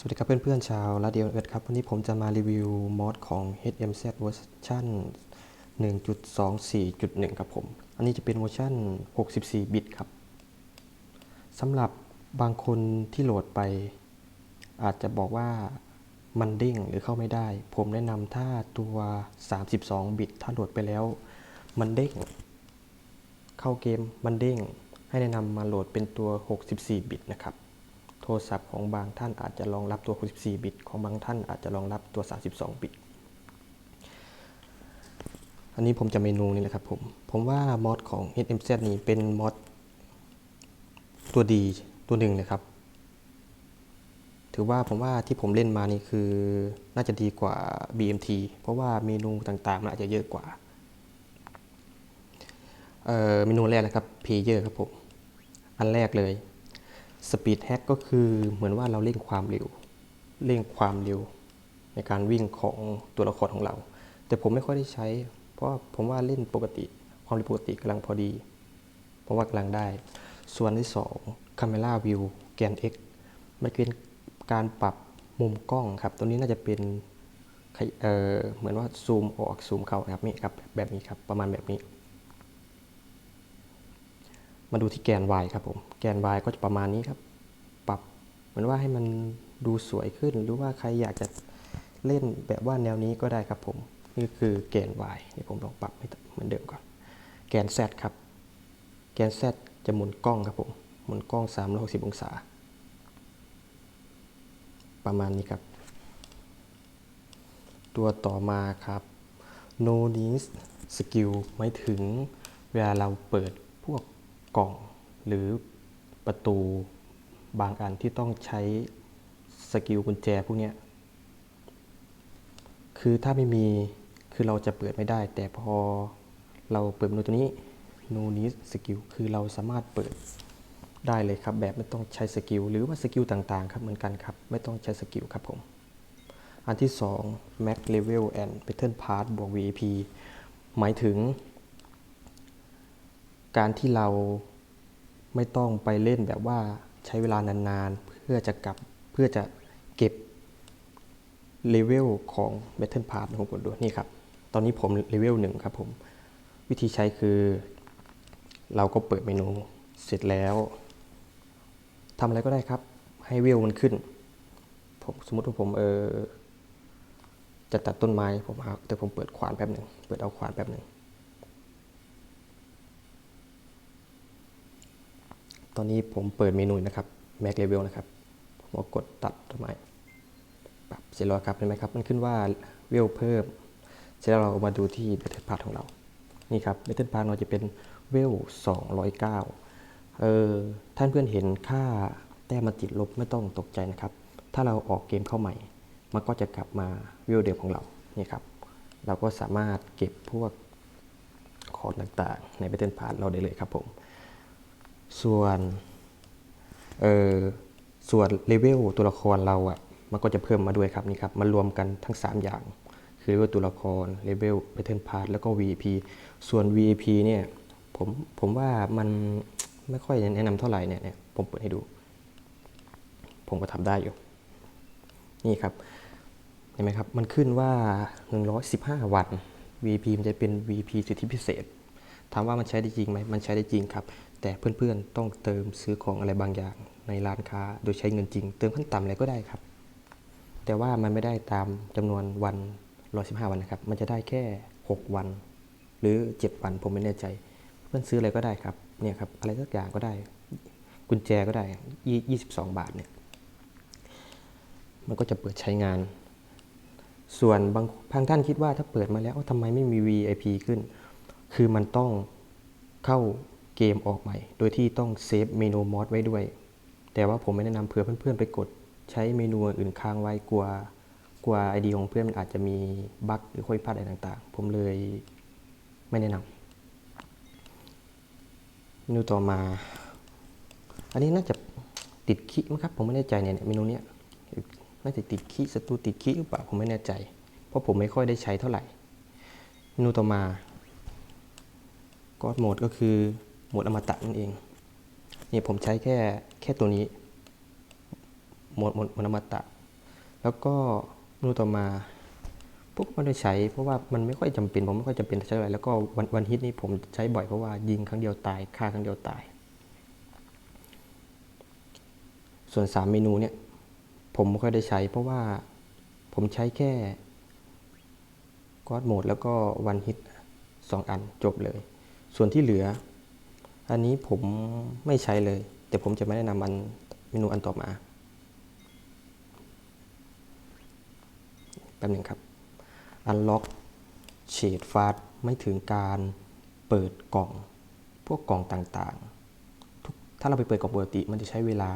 สวัสดีครับเพื่อนๆชาวลาเดียเอิร์ดครับ วันนี้ผมจะมารีวิวมอดของ HMZ เวอร์ชัน1.24.1 ครับผม อันนี้จะเป็นเวอร์ชัน64 บิตครับสำหรับบางคนที่โหลดไป อาจจะบอกว่ามันเด้งหรือเข้าไม่ได้ ผมแนะนำถ้าตัว 32 บิต ถ้าโหลดไปแล้ว มันเด้ง เข้าเกมมันเด้ง ให้แนะนำมาโหลดเป็นตัว 64 บิตนะครับ ทรศัพท์ของบางท่านอาจจะรองรับตัว 64 บิต ของบางท่านอาจจะรองรับตัว 32 บิต อันนี้ผมจะเมนูนี่แหละครับผม ผมว่ามอดของ HMZ นี้เป็นมอดตัวดีตัวหนึ่งเลยครับ ถือว่าผมว่าที่ผมเล่นมานี่คือน่าจะดีกว่า BMT เพราะว่าเมนูต่างๆมันอาจจะเยอะกว่าเเมนูแรกนะครับ Player ครับผม อันแรกเลย สปีดแฮกก็คือเหมือนว่าเราเร่งความเร็ว เร่งความเร็ว ในการวิ่งของตัวละครของเรา แต่ผมไม่ค่อยได้ใช้ เพราะผมว่าเล่นปกติ ความเร็วปกติกำลังพอดี ผมว่ากำลังได้ ส่วนที่2 Camera View แกน X มันเป็นการปรับมุมกล้องครับ ตัวนี้น่าจะเป็นเเหมือนว่าซูมออกซูมเข้านะครับนี่ครับแบบนี้ครับประมาณแบบนี้ มาดูที่แกน y ครับผม แกน y ก็จะประมาณนี้ครับ ปรับเหมือนว่าให้มันดูสวยขึ้น หรือว่าใครอยากจะเล่นแบบว่าแนวนี้ก็ได้ครับผม นี่คือแกน y นี่ผมลองปรับเหมือนเดิมก่อน แกน z ครับ แกน z จะหมุนกล้องครับผม หมุนกล้อง 360 องศา ประมาณนี้ครับ ตัวต่อมาครับ no need skill หมายถึงเวลาเราเปิดพวก กล่องหรือประตูบางอันที่ต้องใช้สกิลกุญแจพวกนี้คือถ้าไม่มีคือเราจะเปิดไม่ได้ แต่พอเราเปิดเมนูตัวนี้ no need skill คือเราสามารถเปิดได้เลยครับ แบบไม่ต้องใช้สกิลหรือว่าสกิลต่างๆครับเหมือนกันครับ ไม่ต้องใช้สกิลครับผม อันที่ 2 max level and pattern path บวก VP หมายถึง การที่เราไม่ต้องไปเล่นแบบว่าใช้เวลานานๆ เพื่อจะกลับเพื่อจะเก็บเลเวลของ Battle Pass ของกดดูนี่ครับ ตอนนี้ผมเลเวลหนึ่งครับผม วิธีใช้คือ เราก็เปิดเมนูเสร็จแล้วทำอะไรก็ได้ครับ ให้เวลมันขึ้น ผมสมมติว่าผมเออจะตัดต้นไม้ผมเอาแต่ผมเปิดขวานแป๊บหนึ่งเปิดเอาขวานแป๊บหนึ่ง ตอนนี้ผมเปิดเมนูนะครับ Mac Level นะครับ ผมกดตัดต้นไม้ปรับเสร็จแล้วครับเห็นไหมครับ มันขึ้นว่าเวลเพิ่ม เสร็จแล้วเรามาดูที่ Battle Pass ของเรา นี่ครับ Battle Pass เราจะเป็นเวล209 เออ ท่านเพื่อนเห็นค่าแต้มมันติดลบไม่ต้องตกใจนะครับ ถ้าเราออกเกมเข้าใหม่ มันก็จะกลับมาเวลเดิมของเรา นี่ครับ เราก็สามารถเก็บพวกของต่างๆ ใน Battle Pass เราได้เลยครับผม ส่วนเออส่วนเลเวลตัวละครเราอะ่ะมันก็จะเพิ่มมาด้วยครับนี่ครับ มันรวมกันทั้ง 3 อย่าง คือเลเวลตัวละครเลเวล Battle Pass แล้วก็ VIP ส่วน VIP เนี่ยผมผมว่ามันไม่ค่อยแนะนำเท่าไหร่เนี่ยเนี่ยผมเปิดให้ดู ผมก็ทำได้อยู่ นี่ครับ เห็นไหมครับ มันขึ้นว่า 115 วัน VP มันจะเป็น VP สิทธิพิเศษ ถามว่ามันใช้ได้จริงไหมมันใช้ได้จริงครับ แต่เพื่อนๆต้องเติมซื้อของอะไรบางอย่างในร้านค้าโดยใช้เงินจริง เติมขั้นต่ำอะไรก็ได้ครับ แต่ว่ามันไม่ได้ตามจำนวนวัน115 วันนะครับ มันจะได้แค่ 6 วัน หรือ 7 วันผมไม่แน่ใจ เพื่อนซื้ออะไรก็ได้ครับเนี่ยครับอะไรสักอย่างก็ได้ กุญแจก็ได้ 22 บาทเนี่ยมันก็จะเปิดใช้งาน ส่วนบางบางท่านคิดว่าถ้าเปิดมาแล้วทำไมไม่มี VIP ขึ้น คือมันต้องเข้าเกมออกใหม่ โดยที่ต้องเซฟเมนูมอดไว้ด้วย แต่ว่าผมไม่แนะนำเผื่อเพื่อนๆไปกดใช้เมนูอื่นค้างไว้กลัวกลัวไอดีของเพื่อนมันอาจจะมีบั๊กหรือข้อผิดพลาดอะไรต่างๆ ผมเลยไม่แนะนำเมนูต่อมา อันนี้น่าจะติดคิมั้งครับ ผมไม่แน่ใจเนี่ยเมนูเนี้ยน่าจะติดคิศัตรูติดคิหรือเปล่าผมไม่แน่ใจ เพราะผมไม่ค่อยได้ใช้เท่าไหร่ เมนูต่อมา ก็โหมดก็คือโหมดอมตะนั่นเองเนี่ยผมใช้แค่แค่ตัวนี้โหมดโหมดโหมดอมตะ แล้วก็เมนูต่อมาพวกไม่ได้ใช้เพราะว่ามันไม่ค่อยจำเป็น ผมไม่ค่อยจำเป็นใช้อะไรแล้วก็วันวันฮิตนี่ผมใช้บ่อยเพราะว่ายิงครั้งเดียวตายฆ่าครั้งเดียวตาย ส่วนสามเมนูเนี่ยผมไม่ค่อยได้ใช้ เพราะว่าผมใช้แค่กอดโหมดแล้วก็วันฮิตสองอันจบเลย ส่วนที่เหลือ อันนี้ผมไม่ใช้เลย แต่ผมจะไม่แนะนำอันเมนูอันต่อมาแป๊บหนึ่งครับ Unlock เฉดฟาสไม่ถึงการเปิดกล่อง พวกกล่องต่างๆทุกถ้าเราไปเปิดกล่องปกติ มันจะใช้เวลา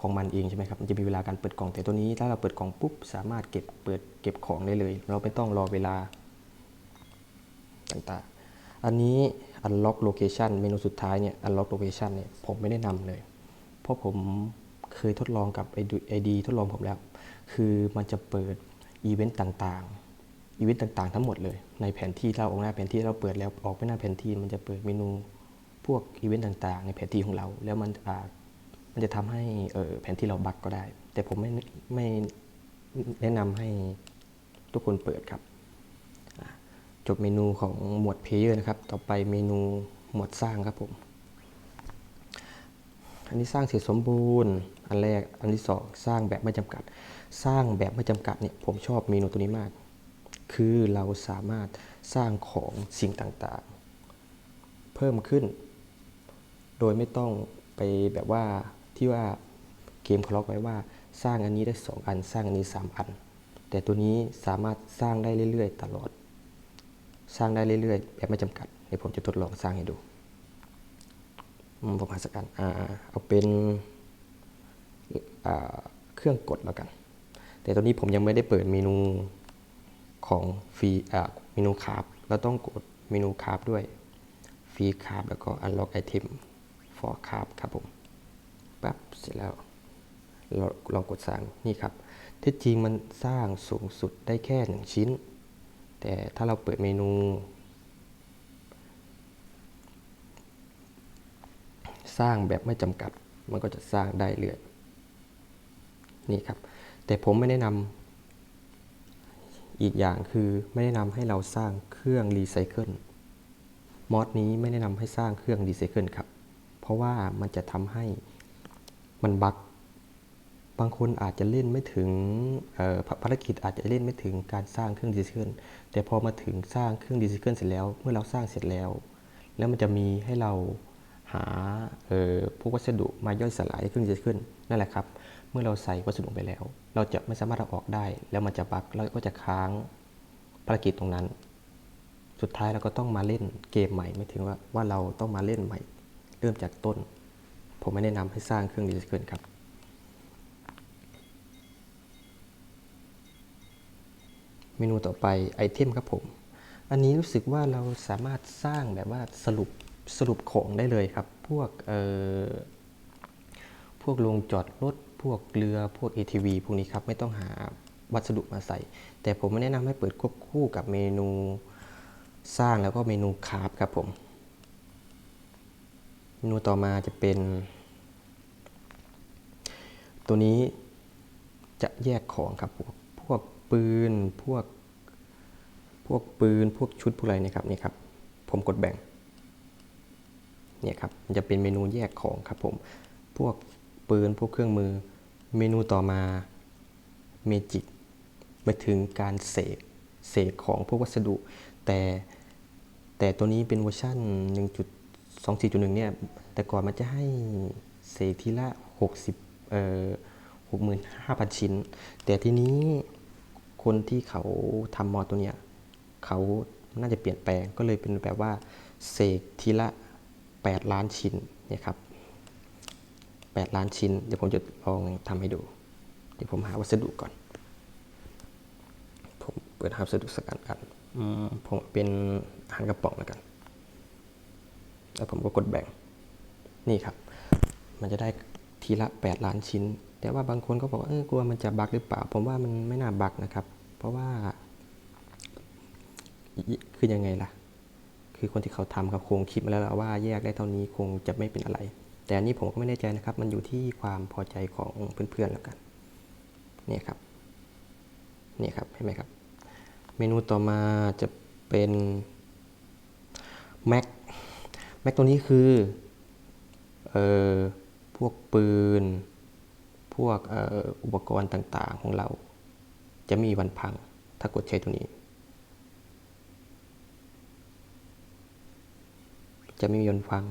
ของมันเองใช่ไหมครับ มันจะมีเวลาการเปิดกล่อง แต่ตัวนี้ถ้าเราเปิดกล่องปุ๊บ สามารถเก็บเปิดเก็บของได้เลย เราไม่ต้องรอเวลาต่างๆ อันนี้ Unlock Location เมนูสุดท้ายเนี่ย Unlock Location เนี่ยผมไม่ได้นำเลย เพราะผมเคยทดลองกับไอดีทดลองผมแล้ว คือมันจะเปิดอีเวนต์ต่างๆ อีเวนต์ต่างๆ ทั้งหมดเลย ในแผนที่เราออกหน้าแผนที่เราเปิดแล้วออกไปหน้าแผนที่มันจะเปิดเมนูพวกอีเวนต์ต่างๆ ในแผนที่ของเรา แล้วมันอาจมันจะทำให้เออแผนที่เราบั๊กก็ได้ แต่ผมไม่ไม่แนะนำให้ทุกคนเปิดครับ จบเมนูของหมวดเพลเยอร์นะครับ ต่อไปเมนูหมวดสร้างครับผม อันนี้สร้างเสร็จสมบูรณ์ อันแรก อันที่สองสร้างแบบไม่จำกัด สร้างแบบไม่จำกัดเนี่ยผมชอบเมนูตัวนี้มาก คือเราสามารถสร้างของสิ่งต่างๆ เพิ่มขึ้น โดยไม่ต้องไปแบบว่าที่ว่าเกมเขาล็อกไว้ว่าสร้างอันนี้ได้ 2 อัน สร้างอันนี้ 3 อัน แต่ตัวนี้สามารถสร้างได้เรื่อย ๆ ตลอด สร้างได้เรื่อยๆ แบบไม่จำกัด เดี๋ยวผมจะทดลองสร้างให้ดูอืมผมหาสักอันอเอาเป็นเครื่องกดแล้วกัน แต่ตอนนี้ผมยังไม่ได้เปิดเมนูของฟรีเมนูคาร์บเราต้องกดเมนูคาร์บด้วยฟรีคาร์บแล้วก็ unlock item for คาร์บครับผมปั๊บเสร็จแล้วเราลองกดสร้างนี่ครับที่จริงมันสร้างสูงสุดได้แค่หนึ่งชิ้น แต่ถ้าเราเปิดเมนู สร้างแบบไม่จำกัด มันก็จะสร้างได้เรื่อยนี่ครับ แต่ผมไม่แนะนำอีกอย่างคือไม่แนะนำให้เราสร้างเครื่องรีไซเคิลมอดนี้ไม่แนะนำให้สร้างเครื่องรีไซเคิลครับ เพราะว่ามันจะทำให้มันบั๊ก บางคนอาจจะเล่นไม่ถึงภารกิจอาจจะเล่นไม่ถึงการสร้างเครื่องรีไซเคิลแต่พอมาถึงสร้างเครื่องรีไซเคิลเสร็จแล้ว เมื่อเราสร้างเสร็จแล้ว แล้วมันจะมีให้เราหาพวกวัสดุมาย่อยสลายเครื่องรีไซเคิลนั่นแหละครับ เมื่อเราใส่วัสดุไปแล้ว เราจะไม่สามารถเอาออกได้ แล้วมันจะบั๊กแล้วก็จะค้างภารกิจตรงนั้น สุดท้ายเราก็ต้องมาเล่นเกมใหม่ไม่ถึงว่าว่าเราต้องมาเล่นใหม่ เริ่มจากต้น ผมไม่แนะนำให้สร้างเครื่องรีไซเคิลครับ เมนูต่อไปไอเทมครับผม อันนี้รู้สึกว่าเราสามารถสร้างแบบว่าสรุปสรุปของได้เลยครับ พวกเอ่อพวกโรงจอดรถ พวกเรือ พวก ATV พวกนี้ครับ ไม่ต้องหาวัสดุมาใส่ แต่ผมไม่แนะนำให้เปิดควบคู่กับเมนูสร้างแล้วก็เมนูคราฟครับผม เมนูต่อมาจะเป็น ตัวนี้จะแยกของครับพวกพวก ปืน พวก พวกปืน พวกชุด พวกอะไรเนี่ยครับ นี่ครับ ผมกดแบ่ง เนี่ยครับ มันจะเป็นเมนูแยกของครับผม พวกปืน พวกเครื่องมือ เมนูต่อมาเมจิกไปถึงการเสก เสกของพวกวัสดุ แต่แต่ตัวนี้เป็นเวอร์ชัน1.24.1 เนี่ย แต่ก่อนมันจะให้เสกทีละ 60 เอ่อ65,000 ชิ้น แต่ทีนี้ คนที่เขาทำมอตัวเนี้ยเขาน่าจะเปลี่ยนแปลงก็เลยเป็นแบบว่าเสกทีละ 8 ล้านชิ้นเนี่ยครับ8ล้านชิ้น เดี๋ยวผมจะลองทำให้ดู เดี๋ยวผมหาวัสดุก่อน ผมเปิดหาวัสดุสักอันกันผมเป็นอาหารกระป๋องแล้วกัน แล้วผมก็กดแบ่ง นี่ครับ มันจะได้ทีละ 8 ล้านชิ้น แต่ว่าบางคนก็บอกว่าเออกลัวมันจะบักหรือเปล่า ผมว่ามันไม่น่าบักนะครับ ราะว่า คือยังไงล่ะ คือคนที่เขาทำครับคงคิดมาแล้วว่าแยกได้เท่านี้คงจะไม่เป็นอะไร แต่อันนี้ผมก็ไม่แน่ใจนะครับ มันอยู่ที่ความพอใจของเพื่อนๆแล้วกันเนี่ยครับนี่ครับเห็นไหมครับ เมนูต่อมาจะเป็นแม็กแม็กตัวนี้คือเอ่อพวกปืน พวกอออุปกรณ์ต่างๆของเรา จะมีวันพัง ถ้ากดใช้ตัวนี้ จะไม่มีวันพัง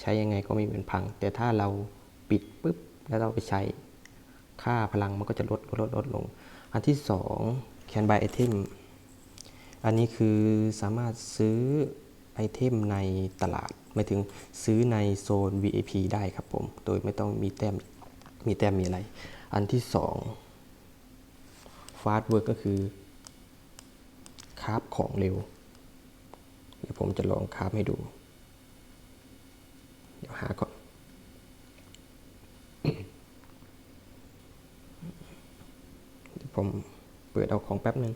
ใช้ยังไงก็ไม่มีวันพัง แต่ถ้าเราปิดปุ๊บแล้วเราไปใช้ค่าพลังมันก็จะลดลดลดลดลง อันที่สอง can buy item อันนี้คือสามารถซื้อไอเทมในตลาดหมายถึงซื้อในโซน VIP ได้ครับผม โดยไม่ต้องมีแต้มมีแต้มมีอะไร อันที่สอง fast work ก็คือคราฟของเร็ว เดี๋ยวผมจะลองคราฟให้ดู เดี๋ยวหาก่อน เดี๋ยวผมเปิดเอาของแป๊บหนึ่ง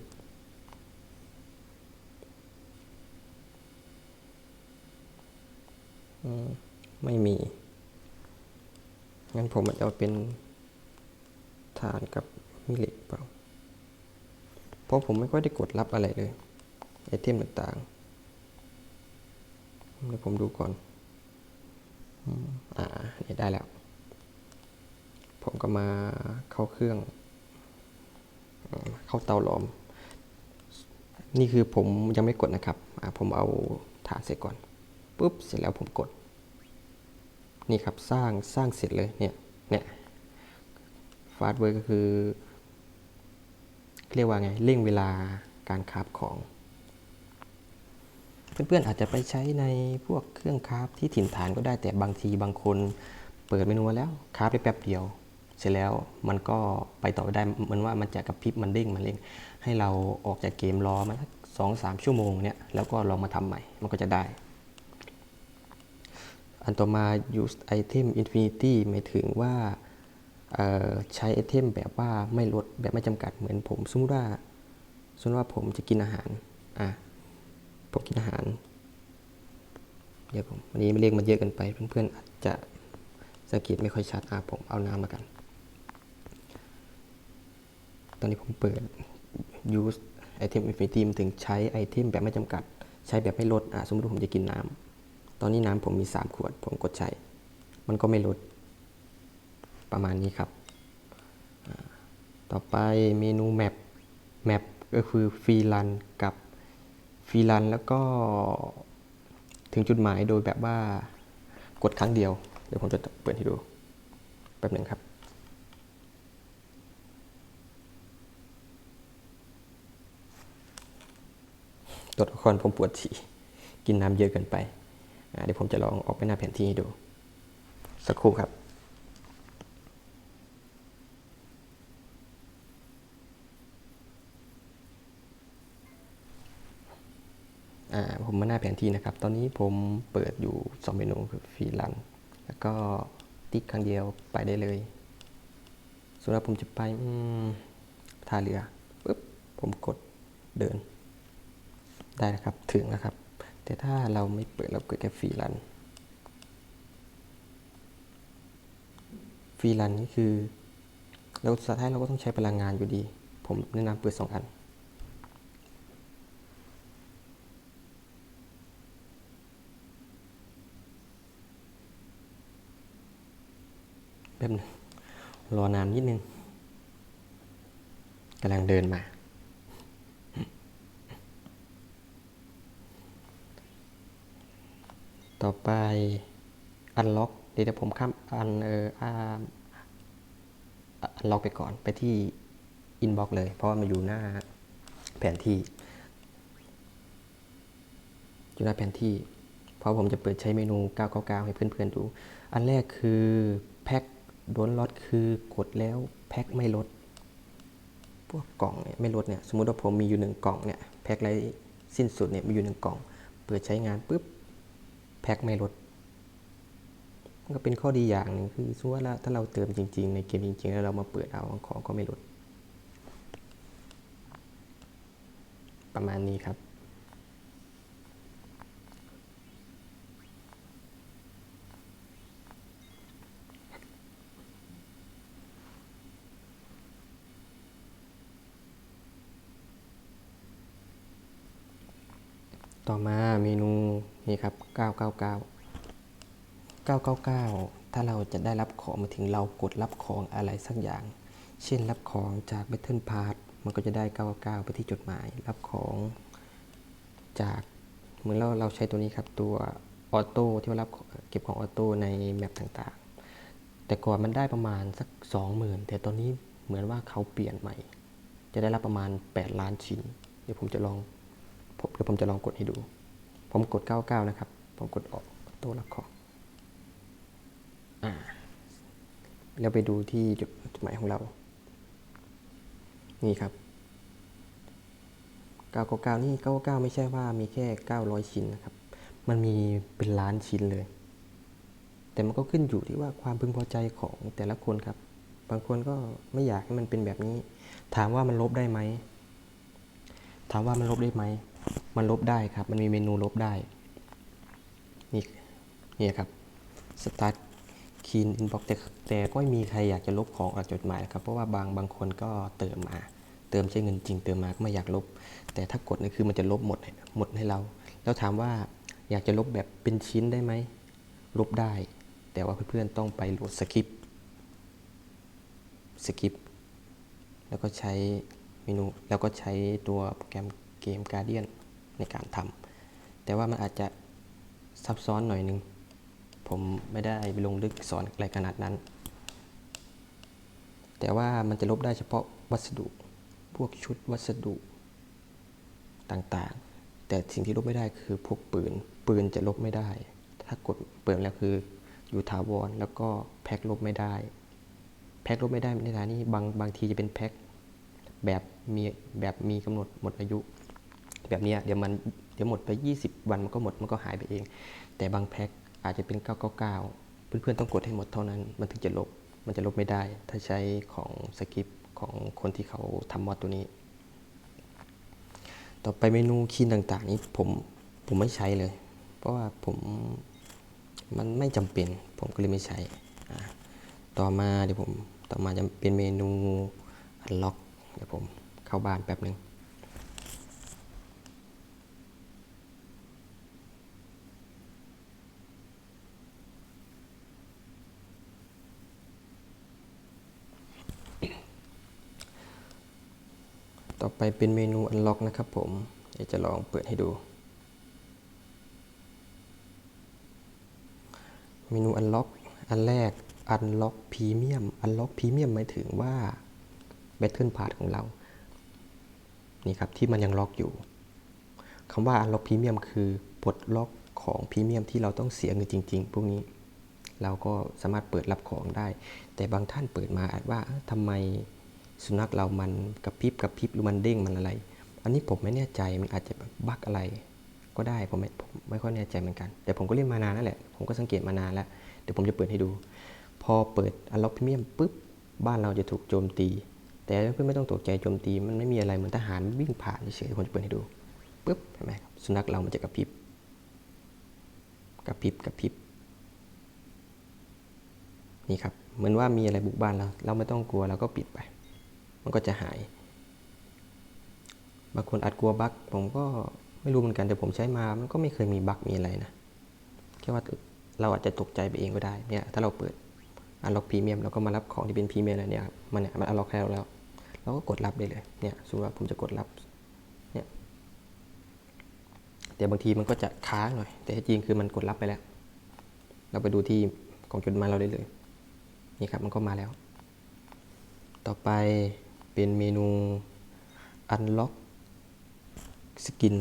ไม่มี งั้นผมอาจจะเอาเป็นฐานกับมีเล็กเปล่า เพราะผมไม่ค่อยได้กดรับอะไรเลยไอเทมต่างๆเดี๋ยวผมดูก่อนอ่านี่ได้แล้ว ผมก็มาเข้าเครื่อง เข้าเตาหลอม นี่คือผมยังไม่กดนะครับอ่าผมเอาฐานเสร็จก่อนปุ๊บเสร็จแล้วผมกด นี่ครับสร้างสร้างเสร็จเลยเนี่ยเนี่ยฟาสเวิร์ก็คือ เรียกว่าไงเร่งเวลาการคาฟของ เพื่อนๆอาจจะไปใช้ในพวกเครื่องคาฟที่ถิ่นฐานก็ได้แต่บางทีบางคนเปิดเมนูแล้วคาฟได้แป๊บเดียว เสร็จแล้วมันก็ไปต่อไม่ได้เหมือนว่ามันจะกระพริบมันเด้งมันเร่งให้เราออกจากเกมรอมันสองสามชั่วโมงเนี่ยแล้วก็ลองมาทำใหม่มันก็จะได้อันต่อมา use item infinity หมายถึงว่า ใช้ไอเทมแบบว่าไม่ลดแบบไม่จำกัดเหมือนผมสมมติว่าสมมติว่าผมจะกินอาหารอะผมกินอาหาร เดี๋ยวผมวันนี้เลขมันเยอะเกันไป เพื่อนๆอาจจะสังเกตไม่ค่อยชัดอะผมเอาน้ำมากัน ตอนนี้ผมเปิด use item infinity ถึงใช้ไอเทมแบบไม่จำกัด ใช้แบบไม่ลดอะสมมติว่าผมจะกินน้ำตอนนี้น้ำผมมี 3 ขวด ผมกดใช้ มันก็ไม่ลด ประมาณนี้ครับ ต่อไปเมนูแมปแมปก็คือฟรีรันกับฟรีรันแล้วก็ถึงจุดหมายโดยแบบว่ากดครั้งเดียว เดี๋ยวผมจะเปิดให้ดูแป๊บหนึ่งครับตัวละครผมปวดฉี่กินน้ำเยอะเกินไป เดี๋ยวผมจะลองออกไปหน้าแผนที่ให้ดู สักครู่ครับ ผมมาหน้าแผนที่นะครับ ตอนนี้ผมเปิดอยู่ 2 เมนูคือฟรีลัน แล้วก็ติ๊กครั้งเดียวไปได้เลยส่วนผมจะไปท่าเรือปุ๊บผมกดเดิน ได้นะครับถึงนะครับ แต่ถ้าเราไม่เปิดเราเกิดแค่ฟรีรันฟรีรันนี่คือ เราสุดท้ายเราก็ต้องใช้พลังงานอยู่ดี ผมแนะนำเปิดสองอัน แป๊บนึงรอนานนิดนึงกำลังเดินมา ต่อไปอันล็อกเดี๋ยวผมข้ามอันเอออันล็อกไปก่อนไปที่อินบ็อกเลย เพราะว่ามันอยู่หน้าแผนที่ อยู่หน้าแผนที่ เพราะผมจะเปิดใช้เมนู 999 ให้เพื่อนๆดู อันแรกคือแพ็ค โดนลดคือกดแล้วแพ็คไม่ลด พวกกล่องเนี่ยไม่ลดเนี่ยสมมติว่าผมมีอยู่หนึ่งกล่องเนี่ยแพ็คไรสิ้นสุดเนี่ยมีอยู่หนึ่งกล่อง เปิดใช้งานปุ๊บแพ็คไม่ลดมันก็เป็นข้อดีอย่างหนึ่งคือสมมติว่าถ้าเราเติมจริง ๆ ในเกมจริง ๆ แล้วเรามาเปิดเอาของก็ไม่ลด ประมาณนี้ครับ มาเมนูนี่ครับ 999 999 ถ้าเราจะได้รับของมาถึงเรากดรับของอะไรสักอย่าง เช่นรับของจาก Battle Pass มันก็จะได้ 999 ไปที่จดหมาย รับของจากเหมือนเราเราใช้ตัวนี้ครับตัวออโต้ที่ว่ารับเก็บของออโต้ในแมปต่างๆ แต่ก่อนมันได้ประมาณสัก 20,000 แต่ตอนนี้เหมือนว่าเขาเปลี่ยนใหม่ จะได้รับประมาณ 8 ล้านชิ้น เดี๋ยวผมจะลอง ผมเดี๋ยวผมจะลองกดให้ดู ผมกด 99 นะครับ ผมกดออกโต้รับของอ่าแล้วไปดูที่จุดจุดหมายของเรา นี่ครับ999นี่999 ไม่ใช่ว่ามีแค่ 900 ชิ้นนะครับ มันมีเป็นล้านชิ้นเลย แต่มันก็ขึ้นอยู่ที่ว่าความพึงพอใจของแต่ละคนครับ บางคนก็ไม่อยากให้มันเป็นแบบนี้ ถามว่ามันลบได้ไหม ถามว่ามันลบได้ไหม มันลบได้ครับ มันมีเมนูลบได้ นี่นี่ครับ start clean inbox แต่แต่ก็ไม่มีใครอยากจะลบของออกจดหมายนะครับ เพราะว่าบางบางคนก็เติมมา เติมใช้เงินจริง เติมมาก็ไม่อยากลบ แต่ถ้ากดนี่คือมันจะลบหมดให้หมดให้เรา แล้วถามว่าอยากจะลบแบบเป็นชิ้นได้ไหม ลบได้ แต่ว่าเพื่อนๆต้องไปโหลดสคริปต์สคริปต์แล้วก็ใช้เมนู แล้วก็ใช้ตัวโปรแกรมเกม Guardian ในการทำแต่ว่ามันอาจจะซับซ้อนหน่อยนึง ผมไม่ได้ไปลงลึกสอนอะไรขนาดนั้น แต่ว่ามันจะลบได้เฉพาะวัสดุ พวกชุดวัสดุต่างๆ แต่สิ่งที่ลบไม่ได้คือพวกปืน ปืนจะลบไม่ได้ ถ้ากดเปิดแล้วคืออยู่ถาวรแล้วก็แพ็คลบไม่ได้ แพ็คลบไม่ได้ในฐานะนี้บางบางทีจะเป็นแพ็คแบบมีแบบมีกำหนดหมดอายุ แบบนี้เดี๋ยวมันเดี๋ยวหมดไป 20 วันมันก็หมดมันก็หายไปเอง แต่บางแพ็คอาจจะเป็น 999 เพื่อนๆต้องกดให้หมดเท่านั้น มันถึงจะลบมันจะลบไม่ได้ ถ้าใช้ของสคริปของคนที่เขาทำมอดตัวนี้ ต่อไปเมนูคีนต่างๆ นี้ผมผมไม่ใช้เลย เพราะว่าผมมันไม่จำเป็น ผมก็เลยไม่ใช้อ่ต่อมาเดี๋ยวผมต่อมาจะเป็นเมนู unlock เดี๋ยวผมเข้าบ้านแป๊บหนึ่ง ไปเป็นเมนู unlock นะครับผมเดี๋ยวจะลองเปิดให้ดู เมนู unlock อันแรก unlock premium unlock premium หมายถึงว่า battle pass ของเรา นี่ครับที่มันยังล็อกอยู่คำว่า unlock premium คือปลดล็อกของพรีเมียมที่เราต้องเสียเงินจริง ๆ พวกนี้เราก็สามารถเปิดรับของได้ แต่บางท่านเปิดมาอาจว่าเอ้าทำไม สุนัขเรามันกระพริบกระพริบหรือมันเด้งมันอะไร อันนี้ผมไม่แน่ใจมันอาจจะบั๊กอะไร ก็ได้ผมไม่ผมไม่ค่อยแน่ใจเหมือนกัน แต่ผมก็เล่นมานานแล้วแหละ ผมก็สังเกตมานานแล้ว เดี๋ยวผมจะเปิดให้ดู พอเปิด unlock premium ปุ๊บบ้านเราจะถูกโจมตี แต่เพื่อนไม่ต้องตกใจโจมตี มันไม่มีอะไรเหมือนทหารวิ่งผ่านเฉยๆผมจะเปิดให้ดูปุ๊บเห็นไหมครับสุนัขเรามันจะกระพริบกระพริบกระพริบนี่ครับเหมือนว่ามีอะไรบุกบ้านเรา เราไม่ต้องกลัวเราก็ปิดไป มันก็จะหาย บางคนอาจกลัวบั๊กผมก็ไม่รู้เหมือนกันแต่ผมใช้มามันก็ไม่เคยมีบั๊กมีอะไรนะแค่ว่าเราอาจจะตกใจไปเองก็ได้เนี่ยถ้าเราเปิดอันล็อกพรีเมียมเราก็มารับของที่เป็นพรีเมียมแล้วเนี่ยครับมันเนี่ยมันอันล็อกให้เราแล้ว เราก็กดรับได้เลยเนี่ยสมมติว่าผมจะกดรับเนี่ยแต่บางทีมันก็จะค้างหน่อย แต่ที่จริงคือมันกดรับไปแล้ว เราไปดูที่กล่องจดหมายเราได้เลยนี่ครับมันก็มาแล้ว ต่อไป เป็นเมนู unlock สกิน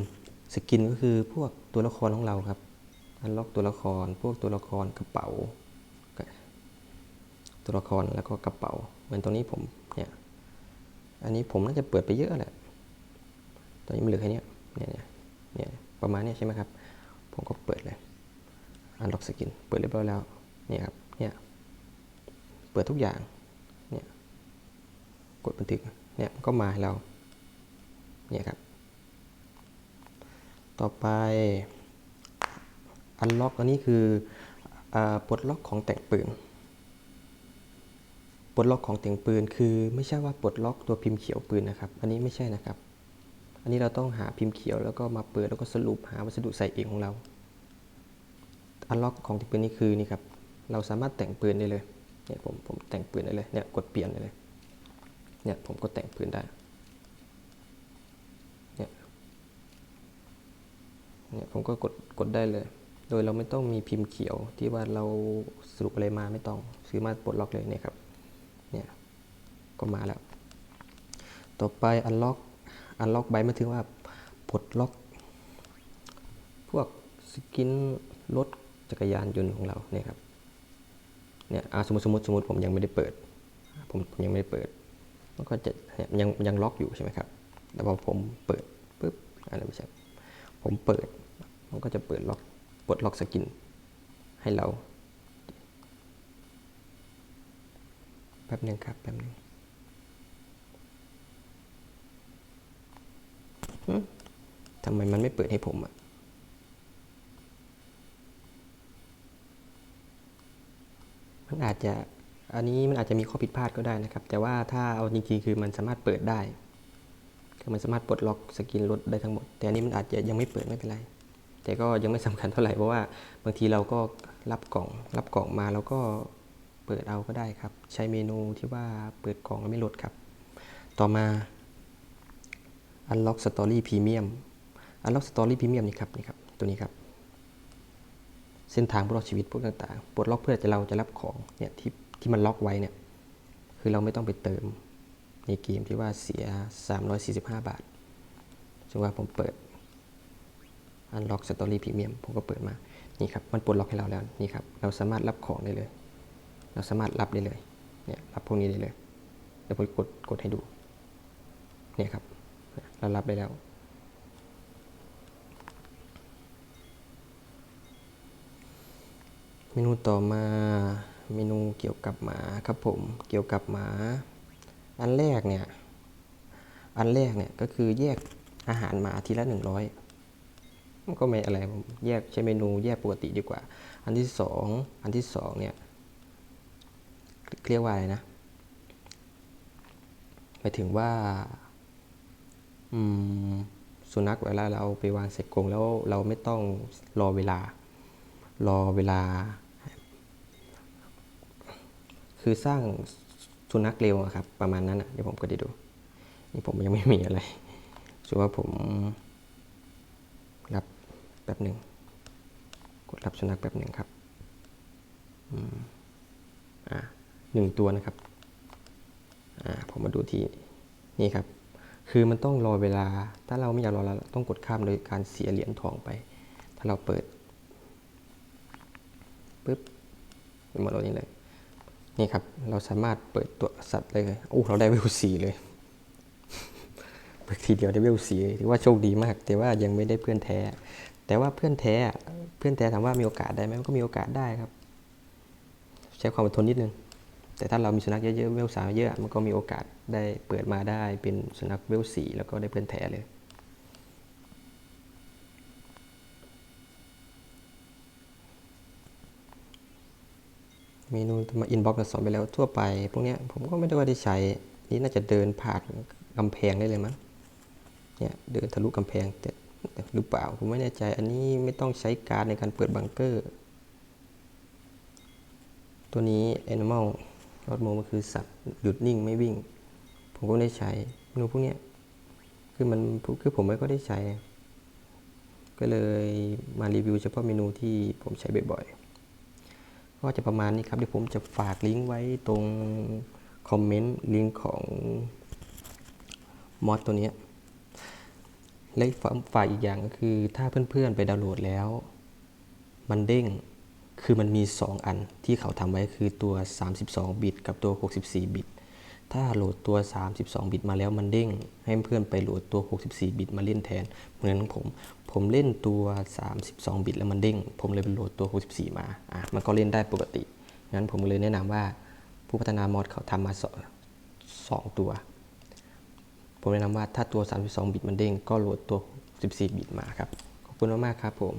สกินก็คือพวกตัวละครของเราครับ unlock ตัวละคร พวกตัวละครกระเป๋า ตัวละครแล้วก็กระเป๋า เหมือนตรงนี้ผมเนี่ย อันนี้ผมน่าจะเปิดไปเยอะแหละ ตอนนี้มันเหลือแค่เนี้ยเนี่ยเนี่ยประมาณเนี้ยใช่ไหมครับ ผมก็เปิดเลย unlock สกินเปิดเรียบร้อยแล้ว เนี่ยครับ เนี่ย เปิดทุกอย่าง กดบันทึกเนี่ยก็มาให้เราเนี่ยครับ ต่อไปอันล็อกอันนี้คืออปลดล็อกของแต่งปืนปลดล็อกของแต่งปืนคือไม่ใช่ว่าปลดล็อกตัวพิมพ์เขียวปืนนะครับ อันนี้ไม่ใช่นะครับ อันนี้เราต้องหาพิมพ์เขียวแล้วก็มาเปิดแล้วก็สรุปหาวัสดุใส่เองของเราอันล็อกของที่ปืนนี้คือนี่ครับเราสามารถแต่งปืนได้เลยเนี่ยผมผมแต่งปืนได้เลยเนี่ยกดเปลี่ยนได้เลย เนี่ยผมก็แต่งปืนได้เนี่ยเนี่ยผมก็กดกดได้เลย โดยเราไม่ต้องมีพิมพ์เขียวที่ว่าเราสรุปอะไรมาไม่ต้องซื้อมาปลดล็อกเลยเนี่ยครับเนี่ยก็มาแล้ว ต่อไปอันล็อกอันล็อกใบมาถึงว่าปลดล็อก พวกสกินรถจักรยานยนต์ของเราเนี่ยครับเนี่ยสมมติสมมติสมมติผมยังไม่ได้เปิด ผมผมยังไม่ได้เปิด มันก็จะยังยังล็อกอยู่ใช่ไหมครับแล้วพอผมเปิดปุ๊บอะไรไม่ใช่ ผมเปิด มันก็จะเปิดล็อกปลดล็อกสกินให้เรา แป๊บหนึ่งครับ แป๊บหนึ่งทำไมมันไม่เปิดให้ผมอะมันอาจจะ อันนี้มันอาจจะมีข้อผิดพลาดก็ได้นะครับ แต่ว่าถ้าเอาจริงๆคือมันสามารถเปิดได้คือมันสามารถปลดล็อกสกินรถได้ทั้งหมด แต่อันนี้มันอาจจะยังไม่เปิดไม่เป็นไร แต่ก็ยังไม่สำคัญเท่าไหร่เพราะว่าบางทีเราก็รับกล่อง รับกล่องมาแล้วก็เปิดเอาก็ได้ครับ ใช้เมนูที่ว่าเปิดกล่องแล้วไม่ลดครับ ต่อมา Unlock Story Premium Unlock Story Premium นี่ครับนี่ครับตัวนี้ครับ เส้นทางปลดล็อกชีวิตพวกต่างๆปลดล็อกเพื่อจะเราจะรับของเนี่ยที่ ที่มันล็อกไว้เนี่ย คือเราไม่ต้องไปเติมในเกมที่ว่าเสีย 345 บาทสมมติว่าผมเปิด Unlock Story Premium ผมก็เปิดมา นี่ครับ มันปลดล็อกให้เราแล้ว นี่ครับ เราสามารถรับของได้เลย เราสามารถรับได้เลย เนี่ย รับพวกนี้ได้เลย เดี๋ยวผมกด กดให้ดู เนี่ยครับ เรารับได้แล้วเมนูต่อมา เมนูเกี่ยวกับหมาครับผมเกี่ยวกับหมา อันแรกเนี่ย อันแรกเนี่ยก็คือแยกอาหารหมาทีละหนึ่งร้อยมันก็ไม่อะไรผมแยกใช้เมนูแยกปกติดีกว่า อันที่สองอันที่สองเนี่ยเรียกว่าอะไรนะหมายถึงว่าอืมสุนัขเวลาเราไปวางใส่กรงแล้วเราไม่ต้องรอเวลารอเวลา คือสร้างสุนัขเร็วครับ ประมาณนั้นอะเดี๋ยวผมก็ได้ดู นี่ผมยังไม่มีอะไรถือว่าผมรับแป๊บหนึ่งกดรับสุนัขแป๊บหนึ่งครับอ่าหนึ่งตัวนะครับอ่าผมมาดูที่นี่ครับ คือมันต้องรอเวลา ถ้าเราไม่อยากรอเราต้องกดข้ามโดยการเสียเหรียญทองไป ถ้าเราเปิดปุ๊บเป็นโหมดนี้เลย นี่ครับ เราสามารถเปิดตัวสัตว์ได้เลยโอ้เราได้เวลสีเลยเปิดทีเดียวได้เวลสีถือว่าโชคดีมาก แต่ว่ายังไม่ได้เพื่อนแท้ แต่ว่าเพื่อนแท้เพื่อนแท้ถามว่ามีโอกาสได้ไหมมันก็มีโอกาสได้ครับ ใช้ความอดทนนิดนึงแต่ถ้าเรามีสุนัขเยอะๆเวลสามเยอะมันก็มีโอกาสได้เปิดมาได้เป็นสุนัขเวลสีแล้วก็ได้เพื่อนแท้เลย เมนูมาอินบ็อกซ์สอนไปแล้วทั่วไป พวกเนี้ยผมก็ไม่ได้ว่าได้ใช้ นี่น่าจะเดินผ่านกำแพงได้เลยมั้ง เนี่ยเดินทะลุกำแพงแต่หรือเปล่าผมไม่แน่ใจ อันนี้ไม่ต้องใช้การในการเปิดบังเกอร์ ตัวนี้ Animal รถโมมันคือสัตว์หยุดนิ่งไม่วิ่ง ผมก็ไม่ได้ใช้เมนูพวกเนี้ยคือมันคือผมไม่ก็ได้ใช้ ก็เลยมารีวิวเฉพาะเมนูที่ผมใช้บ่อยๆ ก็จะประมาณนี้ครับเดี๋ยวผมจะฝากลิงก์ไว้ตรงคอมเมนต์ลิงก์ของมอดตัวนี้และฝากอีกอย่างก็คือถ้าเพื่อนๆไปดาวน์โหลดแล้ว มันเด้งคือมันมี 2 อันที่เขาทำไว้คือตัว 32 บิต กับตัว 64 บิต ถ้าโหลดตัว 32 บิตมาแล้วมันเด้ง ให้เพื่อนไปโหลดตัว 64 บิตมาเล่นแทน เหมือนผม ผมเล่นตัว 32 บิตแล้วมันเด้ง ผมเลยไปโหลดตัว 64 มา อะ มันก็เล่นได้ปกติ งั้นผมเลยแนะนำว่าผู้พัฒนามอดเขาทำมาสองตัว ผมแนะนำว่าถ้าตัว 32 บิตมันเด้ง ก็โหลดตัว 14 บิตมาครับ ขอบคุณมากๆครับผม